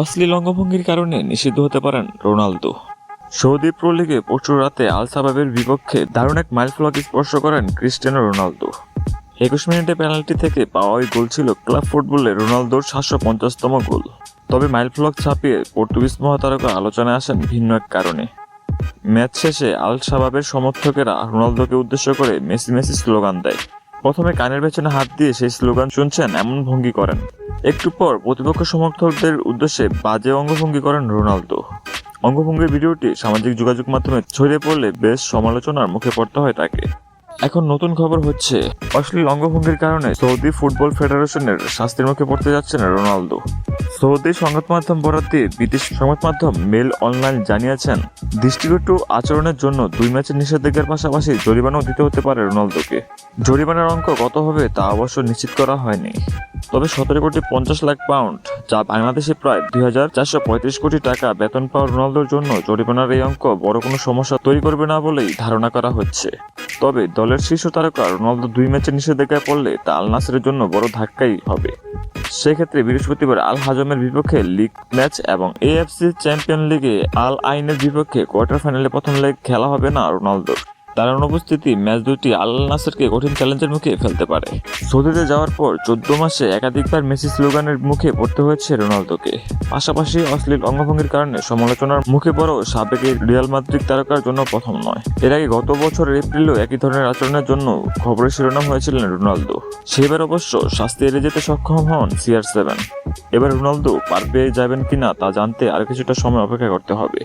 অশ্লীল অঙ্গভঙ্গির কারণে নিষিদ্ধ হতে পারেন রোনালদো। সৌদি প্রো লিগে পরশু রাতে আল সাবাবের বিপক্ষে দারুণ এক মাইলফলক স্পর্শ করেন ক্রিস্টিয়ানো রোনালদো। একুশ মিনিটে পেনাল্টি থেকে পাওয়া ওই গোল ছিল ক্লাব ফুটবলে রোনালদোর সাতশো পঞ্চাশতম গোল। তবে মাইলফলক ছাপিয়ে পর্তুগিজ মহাতারকা আলোচনায় আসেন ভিন্ন এক কারণে। ম্যাচ শেষে আল শাবাবের সমর্থকেরা রোনালদোকে উদ্দেশ্য করে মেসি মেসি স্লোগান দেয়। প্রথমে কানের পেছনে হাত দিয়ে সেই স্লোগান শুনছেন এমন ভঙ্গি করেন। একটু পর প্রতিপক্ষ সমর্থকদের উদ্দেশ্যে বাজে অঙ্গভঙ্গি করেন রোনালদো। অঙ্গভঙ্গির ভিডিওটি সামাজিক যোগাযোগ মাধ্যমে ছড়িয়ে পড়লে বেশ সমালোচনার মুখে পড়তে হয় তাকে। এখন নতুন খবর হচ্ছে, অশ্লীল অঙ্গভঙ্গির কারণে সৌদি ফুটবল ফেডারেশনের শাস্তির মুখে পড়তে যাচ্ছেন রোনালদো। সৌদি সংবাদ মাধ্যম বরাদ দিয়ে বিদেশ সংবাদ মাধ্যম মেল অনলাইন জানিয়েছেন দৃষ্টিকটু আচরণের জন্য দুই ম্যাচের নিষেধাজ্ঞার পাশাপাশি জরিমানাও দিতে হতে পারে রোনালদোকে। জরিমানার অঙ্ক কত হবে তা অবশ্য নিশ্চিত করা হয়নি। তবে সতেরো কোটি পঞ্চাশ লাখ পাউন্ড, যা বাংলাদেশে প্রায় দুই হাজার চারশো পঁয়ত্রিশ কোটি টাকা বেতন পাওয়া রোনালদোর জন্য জরিমানার এই অঙ্ক বড় কোনো সমস্যা তৈরি করবে না বলেই ধারণা করা হচ্ছে। তবে দলের শীর্ষ তারকা রোনালদো দুই ম্যাচে নিষেধাজ্ঞায় পড়লে তা আল নাসের জন্য বড় ধাক্কাই হবে। সেক্ষেত্রে বৃহস্পতিবার আল হাজমের বিপক্ষে লিগ ম্যাচ এবং এএফসি চ্যাম্পিয়ন লিগে আল আইনের বিপক্ষে কোয়ার্টার ফাইনালে প্রথম লেগ খেলা হবে না রোনালদোর। তার অনুপস্থিতি ম্যাচ দুটি আল নাসেরকে কঠিন চ্যালেঞ্জের মুখে ফেলতে পারে। সৌদিতে যাওয়ার পর চোদ্দ মাসে একাধিকবার মেসি স্লোগানের মুখে পড়তে হয়েছে রোনালদোকে। পাশাপাশি অশ্লীল অঙ্গভঙ্গির কারণে সমালোচনার মুখে পড়াও সাবেক রিয়াল মাদ্রিদ তারকার জন্য প্রথম নয়। এর আগে গত বছরের এপ্রিলেও একই ধরনের আচরণের জন্য খবরের শিরোনাম হয়েছিলেন রোনালদো। সেবার অবশ্য শাস্তি এড়িয়ে যেতে সক্ষম হন সিআর সেভেন। এবার রোনালদো পার পেয়ে যাবেন কিনা তা জানতে আর কিছুটা সময় অপেক্ষা করতে হবে।